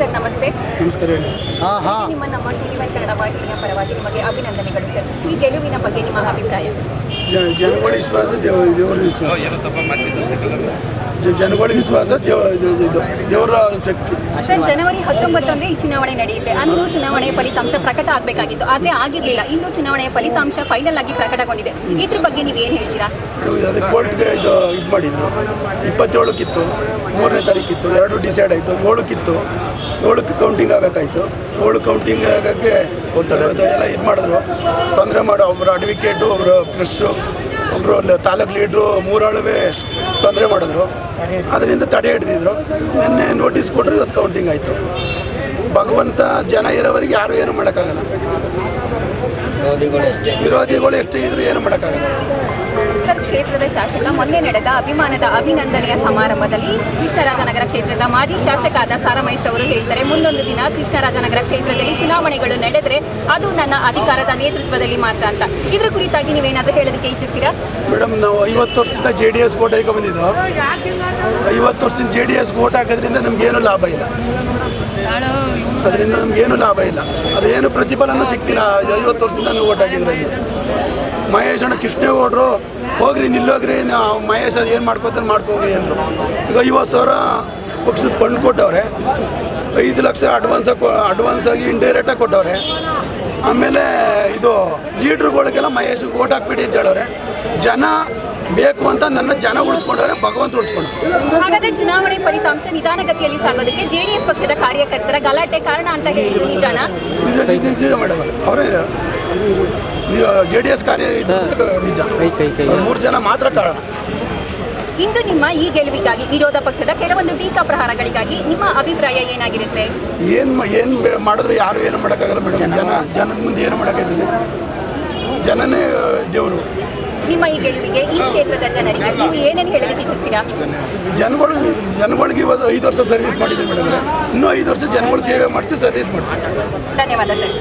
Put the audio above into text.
Sir ನಮಸ್ತೆ. ನಮಸ್ಕಾರ ಹೇಳಿ. ನಿಮ್ಮ ನಮ್ಮ ಟಿವಿ ಒನ್ ಕನ್ನಡ ವಾಹಿನಿಯ ಪರವಾಗಿ ನಿಮಗೆ ಅಭಿನಂದನೆಗಳು ಸರ್. ಈ ಗೆಲುವಿನ ಬಗ್ಗೆ ನಿಮ್ಮ ಅಭಿಪ್ರಾಯ? ಜ- ಜನಗಳ ವಿಶ್ವಾಸ ದೇವ ದೇವರ ವಿಶ್ವಾಸ. ಜನಗಳ ವಿಶ್ವಾಸ ದೇವ ಇದು- ಇದು ದೇವರ ಶಕ್ತಿ. ಸರ್ ಜನವರಿ ಹತ್ತೊಂಬತ್ತೊಂದೇ ಈ ಚುನಾವಣೆ ನಡೆಯುತ್ತೆ. ಅಂದು ಚುನಾವಣೆಯ ಫಲಿತಾಂಶ ಪ್ರಕಟ ಆಗಬೇಕಾಗಿತ್ತು. ಆದರೆ ಆಗಿರಲಿಲ್ಲ. ಇನ್ನು ಚುನಾವಣೆಯ ಫಲಿತಾಂಶ ಫೈನಲ್ ಆಗಿ ಪ್ರಕಟಗೊಂಡಿದೆ. ಇದ್ರ ಬಗ್ಗೆ ನೀವು ಏನು ಹೇಳ್ತೀರಾ? ಇದು ಅದೇ ಕೋರ್ಟ್ಗೆ ಇದು ಇದು ಮಾಡಿದ್ರು. ಇಪ್ಪತ್ತೇಳಕ್ಕಿತ್ತು. ಮೂರನೇ ತಾರೀಕಿತ್ತು. ಎರಡು ಡಿಸೈಡ್ ಆಯಿತು. ಏಳಕ್ಕಿತ್ತು. ಏಳಕ್ಕೆ ಕೌಂಟಿಂಗ್ ಆಗಬೇಕಾಯ್ತು. ಏಳು ಕೌಂಟಿಂಗ್ ಆಗೋಕ್ಕೆ ಎಲ್ಲ ಇದು ಮಾಡಿದ್ರು. ತೊಂದರೆ ಮಾಡೋ ಒಬ್ಬರು ಅಡ್ವಿಕೇಟು ಒಬ್ಬರು ಪ್ರೆಸ್ಸು ಒಬ್ಬರು ಅಲ್ಲಿ ತಾಲೂಕು ಲೀಡ್ರು ಮೂರಾಳುವೆ ತೊಂದರೆ ಮಾಡಿದ್ರು. ಅದರಿಂದ ತಡೆ ಹಿಡಿದಿದ್ರು. ನಿನ್ನೆ ನೋಟಿಸ್ ಕೊಟ್ಟರೆ ಅದು ಕೌಂಟಿಂಗ್ ಆಯಿತು. ಭಗವಂತ ಜನ ಇರೋವರೆಗೆ ಯಾರು ಏನು ಮಾಡೋಕ್ಕಾಗಲ್ಲ. ವಿರೋಧಿಗಳು ಎಷ್ಟೇ ಇದ್ರು ಏನು ಮಾಡೋಕ್ಕಾಗಲ್ಲ. ಕ್ಷೇತ್ರದ ಶಾಸಕ, ಮೊನ್ನೆ ನಡೆದ ಅಭಿಮಾನದ ಅಭಿನಂದನೆಯ ಸಮಾರಂಭದಲ್ಲಿ ಕೃಷ್ಣರಾಜನಗರ ಕ್ಷೇತ್ರದ ಮಾಜಿ ಶಾಸಕ ಆದ ಸಾರಮಹೇಶ್ ಅವರು ಹೇಳ್ತಾರೆ ಮುಂದೊಂದು ದಿನ ಕೃಷ್ಣರಾಜನಗರ ಕ್ಷೇತ್ರದಲ್ಲಿ ಚುನಾವಣೆಗಳು ನಡೆದರೆ ಅದು ನನ್ನ ಅಧಿಕಾರದ ನೇತೃತ್ವದಲ್ಲಿ ಮಾತ್ರ ಅಂತ. ಇದರ ಕುರಿತಾಗಿ ನೀವೇನಾದರೂ ಹೇಳೋದಕ್ಕೆ ಇಚ್ಛಿಸ್ತೀರಾ? ಮೇಡಮ್ ನಾವು ಐವತ್ತು ವರ್ಷದಿಂದ ಜೆ ಡಿ ಎಸ್ ಓಟ್ ಹಾಕೊ ಬಂದಿದ್ದು ಐವತ್ತು ವರ್ಷದಿಂದ ಜೆ ಡಿ ಎಸ್ ಓಟ್ ಹಾಕೋದ್ರಿಂದ ನಮ್ಗೇನು ಲಾಭ ಇಲ್ಲ. ಅದರಿಂದ ನಮಗೇನು ಲಾಭ ಇಲ್ಲ. ಅದೇನು ಪ್ರತಿಫಲನೂ ಸಿಗ್ತಿಲ್ಲ ಐವತ್ತು ವರ್ಷದಿಂದ ನಾವು ಓಟ್ ಹಾಕಿದ್ರೆ ಮಹೇಶ್ ಅಣ್ಣ ಕೃಷ್ಣೇಗೌಡರು ಹೋಗ್ರಿ ನಿಲ್ಲೋಗ್ರಿ ನಾವು ಮಹೇಶ್ ಅದು ಏನು ಮಾಡ್ಕೋತಾನೆ ಮಾಡ್ಕೋಗ್ರಿ ಅಂದರು. ಈಗ ಐವತ್ತು ಸಾವಿರ ಪಕ್ಷದ ಫಂಡ್ ಕೊಟ್ಟವ್ರೆ. ಐದು ಲಕ್ಷ ಅಡ್ವಾನ್ಸ್ ಅಡ್ವಾನ್ಸ್ ಆಗಿ ಇಂಡೈರೆಕ್ಟಾಗಿ ಕೊಟ್ಟವ್ರೆ. ಆಮೇಲೆ ಇದು ಲೀಡ್ರುಗಳಿಗೆಲ್ಲ ಮಹೇಶ್ ಓಟ್ ಹಾಕ್ಬಿಡಿ ಅಂತ ಹೇಳೋರೆ ಜನ ಬೇಕು ಅಂತ ನನ್ನ ಜನ ಉಳಿಸ್ಕೊಂಡವ್ರೆ ಭಗವಂತ ಉಳಿಸ್ಕೊಂಡು ಹಾಗಾದ್ರೆ ಚುನಾವಣೆ ಫಲಿತಾಂಶ ನಿಧಾನಗತಿಯಲ್ಲಿ ಸಾಗೋದಕ್ಕೆ ಜೆಡಿಎಸ್ ಪಕ್ಷದ ಕಾರ್ಯಕರ್ತರ ಗಲಾಟೆ ಕಾರಣ ಅಂತ ಹೇಳಿದ್ರು ನಿಜಾನ ನಿಜ ನಿಜ ನಿಜ ಮೇಡಮ್ ಅವರೇ. ಜೆ ಡಿ ಎಸ್ ಕಾರ್ಯ ನಿಜ. ಕೈ ಕೈ ಕೈ. ಮೂರು ಜನ ಮಾತ್ರ ಕಾರಣ. ಇಂದು ನಿಮ್ಮ ಈ ಗೆಲುವಿಗಾಗಿ ವಿರೋಧ ಪಕ್ಷದ ಕೆಲವೊಂದು ಟೀಕಾ ಪ್ರಹಾರಗಳಿಗಾಗಿ ನಿಮ್ಮ ಅಭಿಪ್ರಾಯ ಏನಾಗಿರುತ್ತೆ? ಏನು ಏನು ಮಾಡಿದ್ರು ಯಾರು ಏನು ಮಾಡೋಕ್ಕಾಗಲ್ಲ ಮೇಡಮ್ ಜನ. ಜನದ ಮುಂದೆ ಏನು ಮಾಡೋಕ್ಕಾಗ್ತದೆ? ಜನನೇ ದೇವರು. ನಿಮ್ಮ ಈ ಗೆಲುವಿಗೆ ಈ ಕ್ಷೇತ್ರದ ಜನರಿಗೆ ನೀವು ಏನೇನು ಹೇಳೋದಕ್ಕೆ ಇಚ್ಛಿಸ್ತೀರಾ? ಜನಗಳು ಜನಗಳಿಗೆ ಇವತ್ತು ಐದು ವರ್ಷ ಸರ್ವಿಸ್ ಮಾಡಿದ್ದೀವಿ ಮೇಡಮ್ ಇನ್ನೂ ಐದು ವರ್ಷ ಜನಗಳು ಸೇವೆ ಮಾಡ್ತೀವಿ ಸರ್ವಿಸ್ ಮಾಡ್ತೀವಿ. ಧನ್ಯವಾದ ಸರ್.